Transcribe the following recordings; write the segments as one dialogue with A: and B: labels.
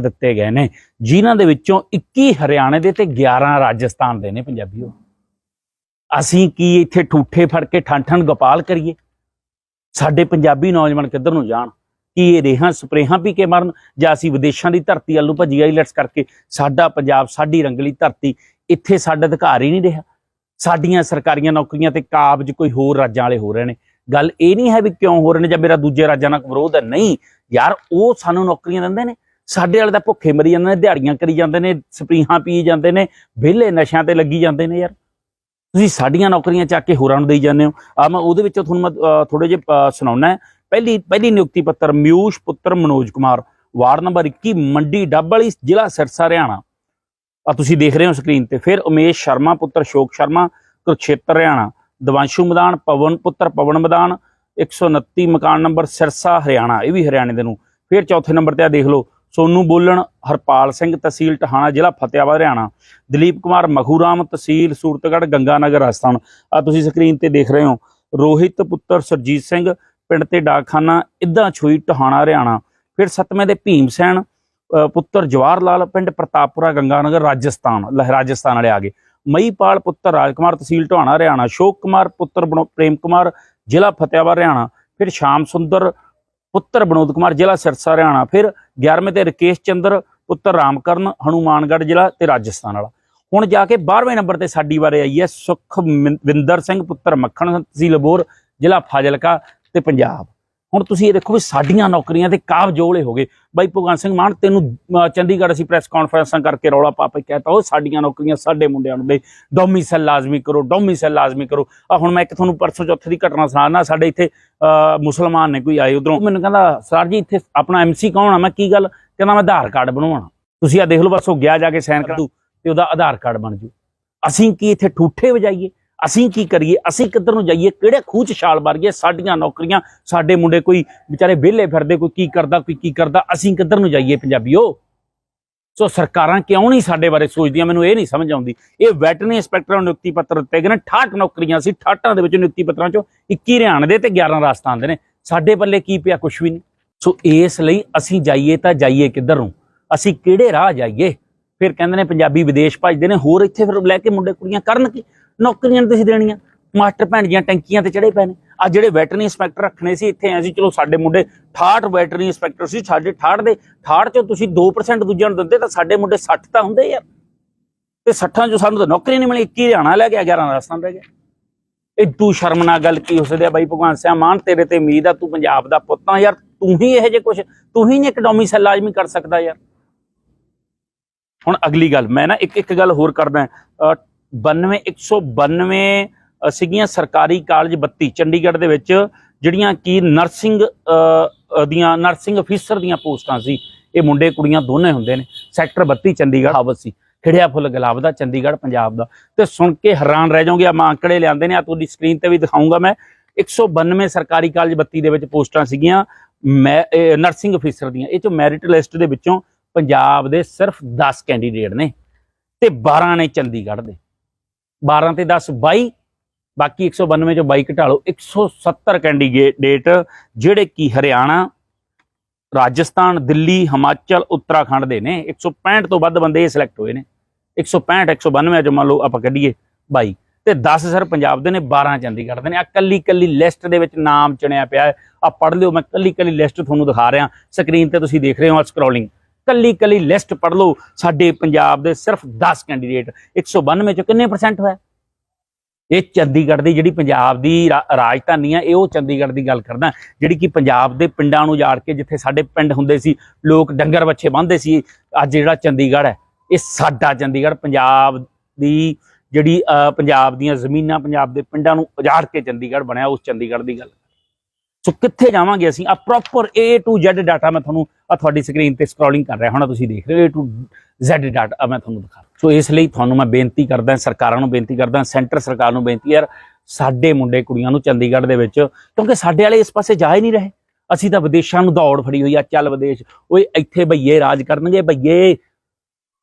A: ਦਿੱਤੇ ਗਏ ਨੇ। ਜਿਨ੍ਹਾਂ ਦੇ ਵਿੱਚੋਂ 21 ਹਰਿਆਣੇ ਦੇ ਤੇ 11 ਰਾਜਸਥਾਨ ਦੇ ਨੇ ਪੰਜਾਬੀਓ। ਅਸੀਂ ਕੀ ਇੱਥੇ ਠੂਠੇ ਫੜ ਕੇ ਠੰਠਣ ਠਣ ਗੋਪਾਲ ਕਰੀਏ? ਸਾਡੇ ਪੰਜਾਬੀ ਨੌਜਵਾਨ ਕਿੱਧਰ ਨੂੰ ਜਾਣ? ਕੀ ਇਹ ਰੇਹਾਂ ਸਪਰੇਹਾਂ ਪੀ ਕੇ ਮਰਨ? ਜਾਂ ਅਸੀਂ ਵਿਦੇਸ਼ਾਂ ਦੀ ਧਰਤੀ ਵੱਲ ਭੱਜੀ ਆਈ ਲਟਸ ਕਰਕੇ ਸਾਡਾ ਪੰਜਾਬ, ਸਾਡੀ ਰੰਗਲੀ ਧਰਤੀ ਇੱਥੇ ਸਾਡਾ ਅਧਿਕਾਰ ਹੀ ਨਹੀਂ ਰਿਹਾ? ਸਾਡੀਆਂ ਸਰਕਾਰੀਆਂ ਨੌਕਰੀਆਂ ਤੇ ਕਾਬਜ ਕੋਈ ਹੋਰ ਰਾਜਾਂ ਵਾਲੇ ਹੋ ਰਹੇ ਨੇ। ਗੱਲ ਇਹ ਨਹੀਂ ਹੈ ਵੀ ਕਿਉਂ ਹੋ ਰਹੇ ਨੇ ਜਾਂ ਮੇਰਾ ਦੂਜੇ ਰਾਜਾਂ ਨਾਲ ਵਿਰੋਧ ਹੈ। ਨਹੀਂ, ਯਾਰ ਉਹ ਸਾਨੂੰ ਨੌਕਰੀਆਂ ਦਿੰਦੇ ਨੇ। ਸਾਡੇ ਵਾਲੇ ਤਾਂ ਭੁੱਖੇ ਮਰੀ ਜਾਂਦੇ ਨੇ, ਦਿਹਾੜੀਆਂ ਕਰੀ ਜਾਂਦੇ ਨੇ, ਸਪਰੀਹਾਂ ਪੀ ਜਾਂਦੇ ਨੇ, ਵਿਹਲੇ ਨਸ਼ਿਆਂ ਤੇ ਲੱਗੀ ਜਾਂਦੇ ਨੇ ਯਾਰ। ਤੁਸੀਂ ਸਾਡੀਆਂ ਨੌਕਰੀਆਂ ਚੱਕ ਕੇ ਹੋਰਾਂ ਨੂੰ ਦੇਈ ਜਾਂਦੇ ਹੋ। ਆ ਮੈਂ ਉਹਦੇ ਵਿੱਚੋਂ ਤੁਹਾਨੂੰ ਮੈਂ ਥੋੜੇ ਜਿਹਾ ਸੁਣਾਉਣਾ ਪਹਿਲੀ ਪਹਿਲੀ ਨਿਯੁਕਤੀ ਪੱਤਰ ਮਿਊਸ਼ ਪੁੱਤਰ ਮਨੋਜ ਕੁਮਾਰ, ਵਾਰਡ ਨੰਬਰ 21 ਮੰਡੀ ਡੱਬ ਵਾਲੀ, ਜ਼ਿਲ੍ਹਾ ਸਿਰਸਾ, ਹਰਿਆਣਾ। ਆ ਤੁਸੀਂ ਦੇਖ ਰਹੇ ਹੋ ਸਕਰੀਨ ਤੇ। ਫਿਰ ਉਮੇਸ਼ ਸ਼ਰਮਾ ਪੁੱਤਰ ਸ਼ੋਕ ਸ਼ਰਮਾ ਕੁਰਛੇਤਰ ਹਰਿਆਣਾ। ਦਵਾਂਸ਼ੂ ਮੈਦਾਨ, ਪਵਨ ਪੁੱਤਰ ਪਵਨ ਮੈਦਾਨ 129 ਮਕਾਨ ਨੰਬਰ ਸਿਰਸਾ, ਹਰਿਆਣਾ। ਇਹ ਵੀ ਹਰਿਆਣੇ ਦੇ ਨੂੰ। ਫਿਰ ਚੌਥੇ ਨੰਬਰ ਤੇ ਆ ਦੇਖ ਲਓ ਸੋਨੂ ਬੋਲਣ, ਹਰਪਾਲ ਸਿੰਘ ਤਹਿਸੀਲ ਟਹਾਣਾ ਜ਼ਿਲ੍ਹਾ ਫਤਿਆਬਾਦ ਹਰਿਆਣਾ। ਦਲੀਪ ਕੁਮਾਰ, ਮਖੂਰਾਮ ਤਹਿਸੀਲ, ਸੂਰਤਗੜ੍ਹ, ਗੰਗਾਨਗਰ ਰਾਜਸਥਾਨ। ਆ ਤੁਸੀਂ ਸਕਰੀਨ ਤੇ ਦੇਖ ਰਹੇ ਹੋ, ਰੋਹਿਤ ਪੁੱਤਰ ਸਰਜੀਤ ਸਿੰਘ, ਪਿੰਡ ਤੇ ਡਾਕਖਾਨਾ, ਇੱਦਾਂ ਛੋਈ ਟਹਾਣਾ ਹਰਿਆਣਾ। ਫਿਰ ਸੱਤਵੇਂ ਦੇ ਭੀਮ ਸੈਨ ਪੁੱਤਰ ਜਵਾਹਰ ਲਾਲ, ਪਿੰਡ ਪ੍ਰਤਾਪਪੁਰਾ, ਗੰਗਾਨਗਰ, ਰਾਜਸਥਾਨ, ਲਹ, ਰਾਜਸਥਾਨ ਵਾਲੇ ਆ ਗਏ। ਮਈਪਾਲ ਪੁੱਤਰ ਰਾਜਕੁਮਾਰ ਤਹਿਸੀਲ ਟਹਾਣਾ ਹਰਿਆਣਾ। ਸ਼ੋਕ ਕੁਮਾਰ ਪੁੱਤਰ ਬਨੋ- ਪ੍ਰੇਮ ਕੁਮਾਰ, ਜ਼ਿਲ੍ਹਾ ਫਤਿਆਬਾਦ ਹਰਿਆਣਾ। ਫਿਰ ਸ਼ਾਮ ਸੁੰਦਰ ਪੁੱਤਰ ਬਨੋਦ ਕੁਮਾਰ ਜ਼ਿਲ੍ਹਾ ਸਿਰਸਾ, ਹਰਿਆਣਾ। ਫਿਰ 11ਵੇਂ ਤੇ ਰਕੇਸ਼ ਚੰਦਰ, ਪੁੱਤਰ ਰਾਮਕਰਨ, ਹਨੂਮਾਨਗੜ੍ਹ ਜ਼ਿਲ੍ਹਾ ਤੇ ਰਾਜਸਥਾਨ ਵਾਲਾ। ਹੁਣ ਜਾ ਕੇ 12ਵੇਂ ਨੰਬਰ ਤੇ ਸਾਡੀ ਬਾਰੇ ਆਈ ਹੈ ਸੁਖਵਿੰਦਰ ਸਿੰਘ, ਪੁੱਤਰ ਮੱਖਣ ਤਹਿਸੀਲ ਅਬੋਹਰ ਜ਼ਿਲ੍ਹਾ ਫਾਜ਼ਿਲਕਾ ਤੇ ਪੰਜਾਬ। ਹੁਣ ਤੁਸੀਂ ਇਹ ਦੇਖੋ ਵੀ ਸਾਡੀਆਂ ਨੌਕਰੀਆਂ ਤੇ ਕਾਬਜੋਲੇ ਹੋ ਗਏ। ਬਾਈ ਭਗਵੰਤ ਸਿੰਘ ਮਾਨ ਤੈਨੂੰ ਅਹ, ਚੰਡੀਗੜ੍ਹ ਅਸੀਂ ਪ੍ਰੈਸ ਕਾਨਫਰੰਸਾਂ ਕਰਕੇ ਰੌਲਾ ਪਾ ਪਾ ਕਹਿਤਾ ਉਹ ਸਾਡੀਆਂ ਨੌਕਰੀਆਂ ਸਾਡੇ ਮੁੰਡਿਆਂ ਨੂੰ ਦੇ। ਡੋਮਿਸਾਈਲ ਲਾਜ਼ਮੀ ਕਰੋ ਡੋਮਿਸਾਈਲ ਲਾਜ਼ਮੀ ਕਰੋ। ਆ ਹੁਣ ਮੈਂ ਇੱਕ ਤੁਹਾਨੂੰ ਪਰਸੋਂ ਚੌਥੇ ਦੀ ਘਟਨਾ ਸੁਣਾਉਣਾ ਸਾਡੇ ਇੱਥੇ ਅਹ, ਮੁਸਲਮਾਨ ਨੇ ਕੋਈ ਆਏ ਉਧਰੋਂ। ਮੈਨੂੰ ਕਹਿੰਦਾ ਸਰ ਜੀ ਇੱਥੇ ਆਪਣਾ ਐਮਸੀ ਕੌਣ ਆ? ਮੈਂ ਕੀ ਗੱਲ? ਕਹਿੰਦਾ ਮੈਂ ਆਧਾਰ ਕਾਰਡ ਬਣਵਾਉਣਾ। ਤੁਸੀਂ ਆ ਦੇਖ ਲਓ ਬਸ ਉਹ ਗਿਆ ਜਾ ਕੇ ਸਾਈਨ ਕਰ ਦੂ ਤੇ ਉਹਦਾ ਆਧਾਰ ਕਾਰਡ ਬਣ ਜੂ। ਅਸੀਂ ਕੀ ਇੱਥੇ ਠੂਠੇ ਵਜਾਈਏ? ਅਸੀਂ ਕੀ ਕਰੀਏ? ਅਸੀਂ ਕਿੱਧਰ ਨੂੰ ਜਾਈਏ? ਕਿਹੜੇ ਖੂਹ 'ਚ ਛਾਲ ਮਾਰੀਏ? ਸਾਡੀਆਂ ਨੌਕਰੀਆਂ, ਸਾਡੇ ਮੁੰਡੇ ਕੋਈ ਵਿਚਾਰੇ ਵਿਹਲੇ ਫਿਰਦੇ, ਕੋਈ ਕੀ ਕਰਦਾ, ਕੋਈ ਕੀ ਕਰਦਾ? ਅਸੀਂ ਕਿੱਧਰ ਨੂੰ ਜਾਈਏ ਪੰਜਾਬੀਓ? ਸੋ ਸਰਕਾਰਾਂ ਕਿਉਂ ਨਹੀਂ ਸਾਡੇ ਬਾਰੇ ਸੋਚਦੀਆਂ? ਮੈਨੂੰ ਇਹ ਨਹੀਂ ਸਮਝ ਆਉਂਦੀ। ਇਹ ਵੈਟਰਨਰੀ ਇੰਸਪੈਕਟਰ ਨੂੰ ਨਿਯੁਕਤੀ ਪੱਤਰ ਦਿੱਤੇ ਗਏ ਨੇ। 68 ਨੌਕਰੀਆਂ ਸੀ 68 ਦੇ ਵਿੱਚੋਂ ਨਿਯੁਕਤੀ ਪੱਤਰਾਂ ਚੋਂ 21 ਹਰਿਆਣੇ ਦੇ ਤੇ 11 ਰਾਜਸਥਾਨ ਦੇ ਨੇ। ਸਾਡੇ ਪੱਲੇ ਕੀ ਪਿਆ? ਕੁਛ ਵੀ ਨਹੀਂ। ਸੋ ਇਸ ਲਈ ਅਸੀਂ ਜਾਈਏ ਤਾਂ ਜਾਈਏ ਕਿੱਧਰ ਨੂੰ? ਅਸੀਂ ਕਿਹੜੇ ਰਾਹ ਜਾਈਏ? ਫਿਰ ਕਹਿੰਦੇ ਨੇ ਪੰਜਾਬੀ ਵਿਦੇਸ਼ ਭੱਜਦੇ ਨੇ। ਹੋਰ ਇੱਥੇ ਫਿਰ ਲੈ ਕੇ ਮੁੰਡੇ ਕੁੜੀਆਂ ਕਰਨ ਕੀ ਨੌਕਰੀਆਂ ਨੀ ਤੁਸੀਂ ਦੇਣੀਆਂ। ਮਾਸਟਰ ਭੈਣ ਜੀਆਂ ਟੈਂਕੀਆਂ ਤੇ ਚੜੇ ਪਏ ਨੇ। ਆ ਜਿਹੜੇ ਵੈਟਰਨਰੀ ਇੰਸਪੈਕਟਰ ਰੱਖਣੇ ਸੀ ਇੱਥੇ ਐ ਸੀ ਚਲੋ ਸਾਡੇ ਮੁੰਡੇ 68 ਵੈਟਰਨਰੀ ਇੰਸਪੈਕਟਰ ਸੀ, ਸਾਡੇ 68 ਦੇ 68 ਚੋਂ ਤੁਸੀਂ 2% ਦੂਜਿਆਂ ਨੂੰ ਦਿੰਦੇ ਤਾਂ ਸਾਡੇ ਮੁੰਡੇ 60 ਤਾਂ ਹੁੰਦੇ ਯਾਰ ਤੇ 60 ਚੋਂ ਸਾਨੂੰ ਤਾਂ ਨੌਕਰੀ ਨਹੀਂ ਮਿਲੀ 21 ਹਰਿਆਣਾ ਲੈ ਗਿਆ 11 ਰਾਜਸਥਾਨ ਰਹਿ ਗਿਆ। ਇਹ ਤੂੰ ਸ਼ਰਮਨਾਕ ਗੱਲ ਕੀ ਹੋ ਸਕਦੀ ਆ ਬਾਈ ਭਗਵਾਨ ਸਿਆ ਮਾਨ, ਤੇਰੇ ਤੇ ਉਮੀਦ ਆ, ਤੂੰ ਪੰਜਾਬ ਦਾ ਪੁੱਤ ਆ ਯਾਰ, ਤੂੰ ਹੀ ਇਹ ਜੇ ਕੁਛ, ਤੂੰ ਹੀ ਨਹੀਂ ਇੱਕ ਡੋਮਿਸਾਈਲ ਲਾਜ਼ਮੀ ਕਰ ਸਕਦਾ ਯਾਰ। ਹੁਣ ਅਗਲੀ ਗੱਲ, ਮੈਂ ਨਾ ਇੱਕ ਇੱਕ ਗੱਲ ਹੋਰ ਕਰਦਾ 92 192 ਅ, ਸੀਗੀਆਂ ਸਰਕਾਰੀ ਕਾਲਜ 32 ਚੰਡੀਗੜ੍ਹ ਦੇ ਵਿੱਚ ਜਿਹੜੀਆਂ ਕੀ ਨਰਸਿੰਗ ਦੀਆਂ ਨਰਸਿੰਗ ਅਫੀਸਰ ਦੀਆਂ ਪੋਸਟਾਂ ਸੀ ਇਹ ਮੁੰਡੇ ਕੁੜੀਆਂ ਦੋਨੇ ਹੁੰਦੇ ਨੇ ਸੈਕਟਰ 32 ਚੰਡੀਗੜ੍ਹ ਹਾਵਤ ਸੀ ਖਿੜਿਆ ਫੁੱਲ ਗੁਲਾਬ ਦਾ ਚੰਡੀਗੜ੍ਹ ਪੰਜਾਬ ਦਾ। ਤੇ ਸੁਣ ਕੇ ਹੈਰਾਨ ਰਹਿ ਜਾਓਗੇ ਆ ਮੈਂ ਅੰਕੜੇ ਲਿਆਂਦੇ ਨੇ ਆ ਤੁਹਾਡੀ ਸਕਰੀਨ ਤੇ ਵੀ ਦਿਖਾਉਂਗਾ ਮੈਂ 192 ਸਰਕਾਰੀ ਕਾਲਜ 32 ਦੇ ਵਿੱਚ ਪੋਸਟਾਂ ਸੀਗੀਆਂ ਮੈਂ ਨਰਸਿੰਗ ਅਫੀਸਰ ਦੀਆਂ ਇਹ ਚੋਂ ਮੈਰਿਟ ਲਿਸਟ ਦੇ ਵਿੱਚੋਂ ਪੰਜਾਬ ਦੇ ਸਿਰਫ 10 ਕੈਂਡੀਡੇਟ ਨੇ ਤੇ 12 ਨੇ ਚੰਡੀਗੜ੍ਹ ਦੇ। 12 ਤੇ 10 22 ਬਾਕੀ 192 ਚੋਂ 22 ਘਟਾ ਲਓ 170 ਕੈਂਡੀਡੇਟ ਜਿਹੜੇ ਕਿ ਹਰਿਆਣਾ, ਰਾਜਸਥਾਨ, ਦਿੱਲੀ, ਹਿਮਾਚਲ, ਉੱਤਰਾਖੰਡ ਦੇ ਨੇ। 165 ਤੋਂ ਵੱਧ ਬੰਦੇ ਸਿਲੈਕਟ ਹੋਏ ਨੇ। 165 192 ਚੋਂ ਮੰਨ ਲਓ ਆਪਾਂ ਕੱਢੀਏ 22 ਤੇ 10 ਸਰ ਪੰਜਾਬ ਦੇ ਨੇ 12 ਚੰਡੀਗੜ੍ਹ ਦੇ ਨੇ। ਆ ਕੱਲੀ ਕੱਲੀ ਲਿਸਟ ਦੇ ਵਿੱਚ ਨਾਮ ਚੁਣਿਆ ਪਿਆ ਆ ਪੜ੍ਹ ਲਿਓ, ਮੈਂ ਕੱਲੀ ਕੱਲੀ ਲਿਸਟ ਤੁਹਾਨੂੰ ਦਿਖਾ ਰਿਹਾ। ਸਕਰੀਨ ਤੇ ਤੁਸੀਂ ਦੇਖ ਰਹੇ ਹੋ ਸਕਰੋਲਿੰਗ ਕੱਲੀ ਕੱਲੀ ਲਿਸਟ ਪੜ੍ਹ ਲਓ, ਸਾਡੇ ਪੰਜਾਬ ਦੇ ਸਿਰਫ 10 ਕੈਂਡੀਡੇਟ 192 ਚੋਂ ਕਿੰਨੇ ਪਰਸੈਂਟ ਹੋਇਆ? ਇਹ ਚੰਡੀਗੜ੍ਹ ਦੀ ਜਿਹੜੀ ਪੰਜਾਬ ਦੀ ਰਾ- ਰਾਜਧਾਨੀ ਆ, ਇਹ ਉਹ ਚੰਡੀਗੜ੍ਹ ਦੀ ਗੱਲ ਕਰਦਾ। ਜਿਹੜੀ ਕਿ ਪੰਜਾਬ ਦੇ ਪਿੰਡਾਂ ਨੂੰ ਉਜਾੜ ਕੇ ਜਿੱਥੇ ਸਾਡੇ ਪਿੰਡ ਹੁੰਦੇ ਸੀ, ਲੋਕ ਡੰਗਰ ਬੱਚੇ ਬੰਨ੍ਹਦੇ ਸੀ, ਅੱਜ ਜਿਹੜਾ ਚੰਡੀਗੜ੍ਹ ਹੈ, ਇਹ ਸਾਡਾ ਚੰਡੀਗੜ੍ਹ ਪੰਜਾਬ ਦੀ ਜਿਹੜੀ ਪੰਜਾਬ ਦੀਆਂ ਜ਼ਮੀਨਾਂ ਪੰਜਾਬ ਦੇ ਪਿੰਡਾਂ ਨੂੰ ਉਜਾੜ ਕੇ ਚੰਡੀਗੜ੍ਹ ਬਣਿਆ, ਉਸ ਚੰਡੀਗੜ੍ਹ ਦੀ ਗੱਲ। ਸੋ ਕਿੱਥੇ ਜਾਵਾਂਗੇ ਅਸੀਂ? ਆ proper A to Z data ਮੈਂ ਤੁਹਾਨੂੰ ਆ ਤੁਹਾਡੀ ਸਕਰੀਨ ਤੇ ਸਕਰੋਲਿੰਗ ਕਰ ਰਿਹਾ ਹੁਣ, ਤੁਸੀਂ ਦੇਖ ਰਹੇ ਹੋ A to Z ਡਾਟਾ ਮੈਂ ਤੁਹਾਨੂੰ ਦਿਖਾ ਸੋ ਇਸ ਲਈ ਤੁਹਾਨੂੰ ਮੈਂ ਬੇਨਤੀ ਕਰਦਾ, ਸਰਕਾਰਾਂ ਨੂੰ ਬੇਨਤੀ ਕਰਦਾ, ਸੈਂਟਰ ਸਰਕਾਰ ਨੂੰ ਬੇਨਤੀ ਯਾਰ, ਸਾਡੇ ਮੁੰਡੇ ਕੁੜੀਆਂ ਨੂੰ ਚੰਡੀਗੜ੍ਹ ਦੇ ਵਿੱਚ, ਕਿਉਂਕਿ ਸਾਡੇ ਵਾਲੇ ਇਸ ਪਾਸੇ ਜਾ ਹੀ ਨਹੀਂ ਰਹੇ। ਅਸੀਂ ਤਾਂ ਵਿਦੇਸ਼ਾਂ ਨੂੰ ਦੌੜ ਫੜੀ ਹੋਈ ਆ, ਚੱਲ ਵਿਦੇਸ਼, ਓਏ ਇੱਥੇ ਭਈਏ ਰਾਜ ਕਰਨਗੇ ਭਈਏ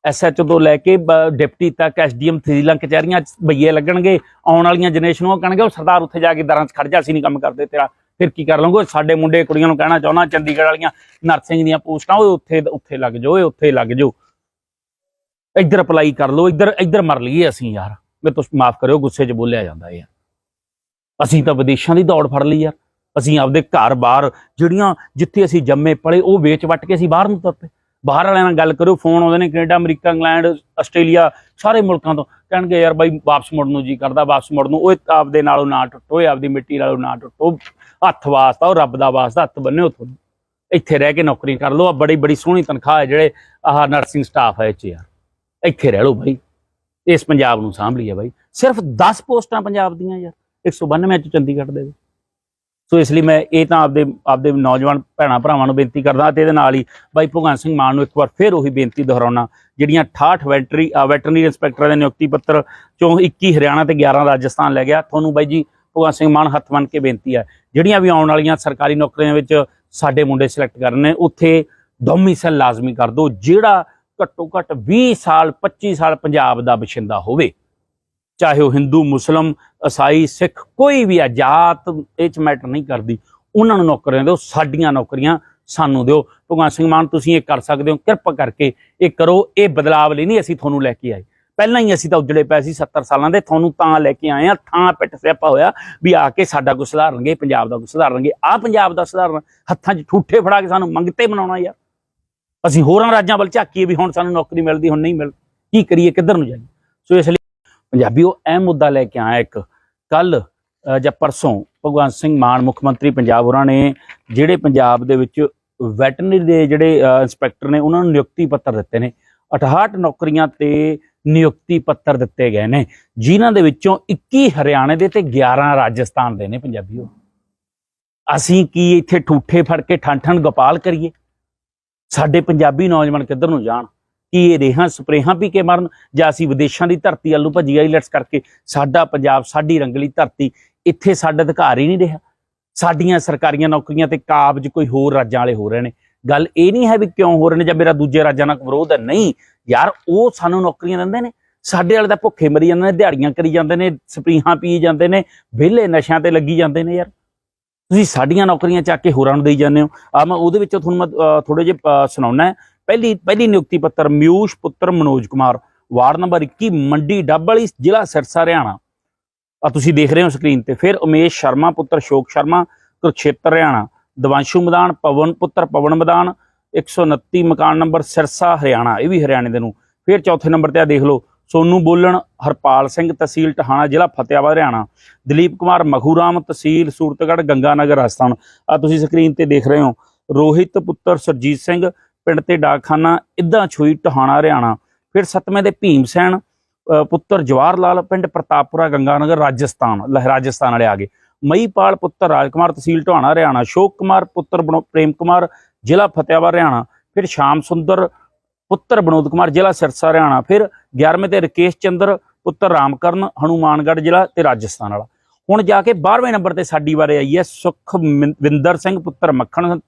A: ਐਸਐਚਓ ਤੋਂ ਲੈ ਕੇ, ਬ- ਡਿਪਟੀ ਤੱਕ ਐਸਡੀਐਮ ਤਹਿਸੀਲਾਂ, ਕਚਹਿਰੀਆਂ 'ਚ ਭਈਏ ਲੱਗਣਗੇ, ਆਉਣ ਵਾਲੀਆਂ ਜਨਰੇਸ਼ਨ ਉਹ ਕਹਣਗੇ, ਉਹ ਸਰਦਾਰ ਉੱਥੇ ਜਾ ਕੇ ਦਰਾਂ 'ਚ ਖੜ ਜਾ, ਅਸੀਂ ਨਹੀਂ ਕੰਮ ਕਰਦੇ ਤੇਰਾ। ਫਿਰ ਕੀ ਕਰ ਲਵਾਂਗੇ? ਸਾਡੇ ਮੁੰਡੇ ਕੁੜੀਆਂ ਨੂੰ ਕਹਿਣਾ ਚਾਹੁੰਦਾ, ਚੰਡੀਗੜ੍ਹ ਵਾਲੀਆਂ ਨਰਸਿੰਗ ਦੀਆਂ ਪੋਸਟਾਂ, ਉਹ ਉੱਥੇ ਉੱਥੇ ਲੱਗ ਜਾਓ, ਇਹ ਉੱਥੇ ਲੱਗ ਜਾਓ। ਇੱਧਰ ਅਪਲਾਈ ਕਰ ਲਓ, ਇੱਧਰ ਇੱਧਰ ਮਰ ਲਈਏ ਅਸੀਂ ਯਾਰ। ਮੈਂ ਤੁਸੀਂ ਮਾਫ ਕਰਿਓ, ਗੁੱਸੇ 'ਚ ਬੋਲਿਆ ਜਾਂਦਾ ਯਾਰ ਅਸੀਂ ਤਾਂ ਵਿਦੇਸ਼ਾਂ ਦੀ ਦੌੜ ਫੜ ਲਈ ਯਾਰ। ਅਸੀਂ ਆਪਦੇ ਘਰ ਬਾਹਰ ਜਿਹੜੀਆਂ ਜਿੱਥੇ ਅਸੀਂ ਜੰਮੇ ਪਲੇ, ਉਹ ਵੇਚ ਵੱਟ ਕੇ ਅਸੀਂ ਬਾਹਰ ਨੂੰ ਤੁਰ ਪਏ ਬਾਹਰ ਵਾਲਿਆਂ ਨਾਲ ਗੱਲ ਕਰੋ ਫੋਨ ਆਉਂਦੇ ਨੇ ਕੈਨੇਡਾ, ਅਮਰੀਕਾ, ਇੰਗਲੈਂਡ, ਆਸਟ੍ਰੇਲੀਆ, ਸਾਰੇ ਮੁਲਕਾਂ ਤੋਂ। ਕਹਿਣਗੇ, ਯਾਰ ਬਾਈ, ਵਾਪਸ ਮੁੜਨ ਨੂੰ ਜੀ ਕਰਦਾ, ਵਾਪਸ ਮੁੜਨ ਨੂੰ। ਉਹ ਆਪਦੇ ਨਾਲੋਂ ਨਾ ਟੁੱਟੋ, ਇਹ ਆਪਦੀ ਮਿੱਟੀ ਨਾਲੋਂ ਨਾ ਟੁੱਟੋ। ਹੱਥ ਵਾਸਤਾ, ਉਹ ਰੱਬ ਦਾ ਵਾਸਤਾ, ਹੱਥ ਬੰਨਿਓ ਤੁਹਾਨੂੰ ਇੱਥੇ ਰਹਿ ਕੇ ਨੌਕਰੀ ਕਰ ਲਓ। ਆ ਬੜੀ ਬੜੀ ਸੋਹਣੀ ਤਨਖਾਹ ਹੈ ਜਿਹੜੇ ਆਹ ਨਰਸਿੰਗ ਸਟਾਫ ਹੈ ਇੱਥੇ ਯਾਰ। ਇੱਥੇ ਰਹਿ ਲਓ ਬਾਈ। ਇਸ ਪੰਜਾਬ ਨੂੰ ਸਾਂਭ ਲਈਏ ਬਾਈ। ਸਿਰਫ 10 ਪੋਸਟਾਂ ਪੰਜਾਬ ਦੀਆਂ ਯਾਰ। 192 ਚ ਚੰਡੀਗੜ੍ਹ ਦੇ ਵਿੱਚ। ਸੋ ਇਸ ਲਈ ਮੈਂ ਇਹ ਤਾਂ ਆਪਦੇ ਆਪਦੇ ਨੌਜਵਾਨ ਭੈਣਾਂ ਭਰਾਵਾਂ ਨੂੰ ਬੇਨਤੀ ਕਰਦਾ ਤੇ ਇਹਦੇ ਨਾਲ ਹੀ ਬਾਈ ਭਗਵੰਤ ਸਿੰਘ ਮਾਨ ਨੂੰ ਇੱਕ ਵਾਰ ਫਿਰ ਉਹੀ ਬੇਨਤੀ ਦੁਹਰਾਉਣਾ, ਜਿਹੜੀਆਂ 68 ਵੈਟਰੀ ਵੈਟਰਨਰੀ ਇੰਸਪੈਕਟਰਾਂ ਦੇ ਨਿਯੁਕਤੀ ਪੱਤਰ ਚੋਂ 21 ਹਰਿਆਣਾ ਤੇ 11 ਰਾਜਸਥਾਨ ਲੈ ਗਿਆ। ਤੁਹਾਨੂੰ ਬਾਈ ਜੀ, ਭਗਵੰਤ ਸਿੰਘ ਮਾਨ ਹੱਥ ਬੰਨ ਕੇ ਬੇਨਤੀ ਹੈ, ਜਿਹੜੀਆਂ ਵੀ ਆਉਣ ਵਾਲੀਆਂ ਸਰਕਾਰੀ ਨੌਕਰੀਆਂ ਵਿੱਚ ਸਾਡੇ ਮੁੰਡੇ ਸਿਲੈਕਟ ਕਰਨੇ ਉੱਥੇ ਡੋਮਿਸਾਈਲ ਲਾਜ਼ਮੀ ਕਰ ਦਿਓ, ਜਿਹੜਾ ਘੱਟੋ ਘੱਟ 20 ਸਾਲ 25 ਸਾਲ ਪੰਜਾਬ ਦਾ ਬਸ਼ਿੰਦਾ ਹੋਵੇ। ਚਾਹੇ ਉਹ ਹਿੰਦੂ, ਮੁਸਲਮ, ਈਸਾਈ, ਸਿੱਖ, ਕੋਈ ਵੀ ਆ, ਜਾਤ, ਇਹ ਚ ਮੈਟਰ ਨਹੀਂ ਕਰਦੀ। ਉਹਨਾਂ ਨੂੰ ਨੌਕਰੀਆਂ ਦਿਓ, ਸਾਡੀਆਂ ਨੌਕਰੀਆਂ ਸਾਨੂੰ ਦਿਓ। ਭਗਵਾਨ ਸਿੰਘ ਮਾਨ, ਤੁਸੀਂ ਇਹ ਕਰ ਸਕਦੇ ਹੋ, ਕਿਰਪਾ ਕਰਕੇ ਇਹ ਕਰੋ। ਇਹ ਬਦਲਾਵ ਲਈ ਨਹੀਂ ਅਸੀਂ ਤੁਹਾਨੂੰ ਲੈ ਕੇ ਆਏ। ਪਹਿਲਾਂ ਹੀ ਅਸੀਂ ਤਾਂ ਉਜੜੇ ਪਏ ਸੀ 70 ਸਾਲਾਂ ਦੇ, ਤੁਹਾਨੂੰ ਤਾਂ ਲੈ ਕੇ ਆਏ ਆ ਥਾਂ ਪਿੱਟ ਸਿਆਪਾ ਹੋਇਆ ਵੀ ਆ ਕੇ ਸਾਡਾ ਕੁਝ ਸੁਧਾਰਨਗੇ ਪੰਜਾਬ ਦਾ ਕੁਝ ਸੁਧਾਰਨਗੇ ਆ ਪੰਜਾਬ ਦਾ ਸੁਧਾਰਨ, ਹੱਥਾਂ 'ਚ ਠੂਠੇ ਫੜਾ ਕੇ ਸਾਨੂੰ ਮੰਗਤੇ ਬਣਾਉਣਾ ਯਾਰ। ਅਸੀਂ ਹੋਰਾਂ ਰਾਜਾਂ ਵੱਲ ਝਾਕੀਏ ਵੀ ਹੁਣ ਸਾਨੂੰ ਨੌਕਰੀ ਮਿਲਦੀ, ਹੁਣ ਨਹੀਂ ਮਿਲ ਕੀ ਕਰੀਏ, ਕਿੱਧਰ ਨੂੰ ਜਾਈਏ? ਸੋ ਇਸ ਲਈ ਪੰਜਾਬੀਓ ਅਹਿਮ ਮੁੱਦਾ ਲੈ ਕੇ ਆਇਆ ਇੱਕ। ਕੱਲ ਜਾਂ ਪਰਸੋਂ ਭਗਵੰਤ ਸਿੰਘ ਮਾਨ, ਮੁੱਖ ਮੰਤਰੀ ਪੰਜਾਬ ਹੋਰਾਂ ਨੇ ਜਿਹੜੇ ਪੰਜਾਬ ਦੇ ਵਿੱਚ ਵੈਟਰਨਰੀ ਦੇ ਜਿਹੜੇ ਇੰਸਪੈਕਟਰ ਨੇ, ਉਹਨਾਂ ਨੂੰ ਨਿਯੁਕਤੀ ਪੱਤਰ ਦਿੱਤੇ ਨੇ। 68 ਨੌਕਰੀਆਂ ਤੇ ਨਿਯੁਕਤੀ ਪੱਤਰ ਦਿੱਤੇ ਗਏ ਨੇ, ਜਿਨ੍ਹਾਂ ਦੇ ਵਿੱਚੋਂ 21 ਹਰਿਆਣੇ ਦੇ ਤੇ 11 ਰਾਜਸਥਾਨ ਦੇ ਨੇ ਪੰਜਾਬੀਓ। ਅਸੀਂ ਕੀ ਇੱਥੇ ਠੂਠੇ ਫੜ ਕੇ ਠਣ ਠਣ ਗੋਪਾਲ ਕਰੀਏ? ਸਾਡੇ ਪੰਜਾਬੀ ਨੌਜਵਾਨ ਕਿੱਧਰ ਨੂੰ ਜਾਣ? ਕਿ ਇਹ ਰੇਹਾਂ ਸਪਰੇਹਾਂ ਪੀ ਕੇ ਮਰਨ ਜਾਂ ਅਸੀਂ ਵਿਦੇਸ਼ਾਂ ਦੀ ਧਰਤੀ ਵੱਲ ਨੂੰ ਭੱਜੀ ਆਈਲੈਟਸ ਕਰਕੇ ਸਾਡਾ ਪੰਜਾਬ, ਸਾਡੀ ਰੰਗਲੀ ਧਰਤੀ ਇੱਥੇ ਸਾਡਾ ਅਧਿਕਾਰ ਹੀ ਨਹੀਂ ਰਿਹਾ। ਸਾਡੀਆਂ ਸਰਕਾਰੀਆਂ ਨੌਕਰੀਆਂ ਤੇ ਕਾਬਜ ਕੋਈ ਹੋਰ ਰਾਜਾਂ ਵਾਲੇ ਹੋ ਰਹੇ ਨੇ। ਗੱਲ ਇਹ ਨਹੀਂ ਹੈ ਵੀ ਕਿਉਂ ਹੋ ਰਹੇ ਨੇ ਜਾਂ ਮੇਰਾ ਦੂਜੇ ਰਾਜਾਂ ਨਾਲ ਵਿਰੋਧ ਹੈ। ਨਹੀਂ ਯਾਰ, ਉਹ ਸਾਨੂੰ ਨੌਕਰੀਆਂ ਦਿੰਦੇ ਨੇ। ਸਾਡੇ ਵਾਲੇ ਤਾਂ ਭੁੱਖੇ ਮਰੀ ਜਾਂਦੇ ਨੇ, ਦਿਹਾੜੀਆਂ ਕਰੀ ਜਾਂਦੇ ਨੇ, ਸਪਰੀਹਾਂ ਪੀ ਜਾਂਦੇ ਨੇ, ਵਿਹਲੇ ਨਸ਼ਿਆਂ ਤੇ ਲੱਗੀ ਜਾਂਦੇ ਨੇ ਯਾਰ। ਤੁਸੀਂ ਸਾਡੀਆਂ ਨੌਕਰੀਆਂ ਚੱਕ ਕੇ ਹੋਰਾਂ ਨੂੰ ਦੇਈ ਜਾਂਦੇ ਹੋ। ਆ ਮੈਂ ਉਹਦੇ ਵਿੱਚੋਂ ਤੁਹਾਨੂੰ ਮੈਂ ਥੋੜੇ ਜਿਹੇ ਸੁਣਾਉਣਾ ਪਹਿਲੀ ਪਹਿਲੀ ਨਿਯੁਕਤੀ ਪੱਤਰ ਮਿਊਸ਼ ਪੁੱਤਰ ਮਨੋਜ ਕੁਮਾਰ। ਵਾਰਡ ਨੰਬਰ 21 ਮੰਡੀ ਡੱਬ ਵਾਲੀ, ਜ਼ਿਲ੍ਹਾ ਸਿਰਸਾ, ਹਰਿਆਣਾ। ਆ ਤੁਸੀਂ ਦੇਖ ਰਹੇ ਹੋ ਸਕਰੀਨ ਤੇ। ਫਿਰ ਉਮੇਸ਼ ਸ਼ਰਮਾ ਪੁੱਤਰ ਸ਼ੋਕ ਸ਼ਰਮਾ ਕੁਰਛੇਤਰ ਹਰਿਆਣਾ। ਦਵਾਂਸ਼ੂ ਮੈਦਾਨ, ਪਵਨ ਪੁੱਤਰ ਪਵਨ ਮੈਦਾਨ 129 ਮਕਾਨ ਨੰਬਰ ਸਿਰਸਾ, ਹਰਿਆਣਾ। ਇਹ ਵੀ ਹਰਿਆਣੇ ਦੇ ਨੂੰ। ਫਿਰ ਚੌਥੇ ਨੰਬਰ ਤੇ ਆ ਦੇਖ ਲਓ, ਸੋਨੂ ਬੋਲਣ, ਹਰਪਾਲ ਸਿੰਘ, ਤਹਿਸੀਲ ਟਹਾਣਾ, ਜ਼ਿਲ੍ਹਾ ਫਤਿਆਬਾਦ ਹਰਿਆਣਾ। ਦਲੀਪ ਕੁਮਾਰ, ਮਖੂਰਾਮ, ਤਹਿਸੀਲ ਸੂਰਤਗੜ੍ਹ, ਗੰਗਾਨਗਰ, ਰਾਜਸਥਾਨ। ਆ ਤੁਸੀਂ ਸਕਰੀਨ ਤੇ ਦੇਖ ਰਹੇ ਹੋ, ਰੋਹਿਤ ਪੁੱਤਰ ਸਰਜੀਤ ਸਿੰਘ ਪਿੰਡ ਤੇ ਡਾਕਖਾਨਾ, ਇੱਦਾਂ ਛੋਈ ਟਹਾਣਾ ਹਰਿਆਣਾ। ਫਿਰ ਸੱਤਵੇਂ ਦੇ ਭੀਮ ਸੈਨ ਪੁੱਤਰ ਜਵਾਹਰ ਲਾਲ, ਪਿੰਡ ਪ੍ਰਤਾਪਪੁਰਾ, ਗੰਗਾਨਗਰ, ਰਾਜਸਥਾਨ, ਲਹਿ, ਰਾਜਸਥਾਨ ਵਾਲੇ ਆ ਗਏ। ਮਈਪਾਲ ਪੁੱਤਰ ਰਾਜਕੁਮਾਰ, ਤਹਿਸੀਲ ਟਹਾਣਾ ਹਰਿਆਣਾ। ਸ਼ੋਕ ਕੁਮਾਰ ਪੁੱਤਰ ਬਨੋ- ਪ੍ਰੇਮ ਕੁਮਾਰ, ਜ਼ਿਲ੍ਹਾ ਫਤਿਆਬਾਦ ਹਰਿਆਣਾ। ਫਿਰ ਸ਼ਾਮ ਸੁੰਦਰ ਪੁੱਤਰ ਬਨੋਦ ਕੁਮਾਰ, ਜ਼ਿਲ੍ਹਾ ਸਿਰਸਾ, ਹਰਿਆਣਾ। ਫਿਰ 11ਵੇਂ ਤੇ ਰਕੇਸ਼ ਚੰਦਰ ਪੁੱਤਰ ਰਾਮਕਰਨ, ਹਨੂਮਾਨਗੜ੍ਹ ਜ਼ਿਲ੍ਹਾ ਤੇ ਰਾਜਸਥਾਨ ਵਾਲਾ। ਹੁਣ ਜਾ ਕੇ 12ਵੇਂ ਨੰਬਰ ਤੇ ਸਾਡੀ ਬਾਰੇ ਆਈ ਹੈ ਸੁਖਵਿੰਦਰ ਸਿੰਘ, ਪੁੱਤਰ ਮੱਖਣ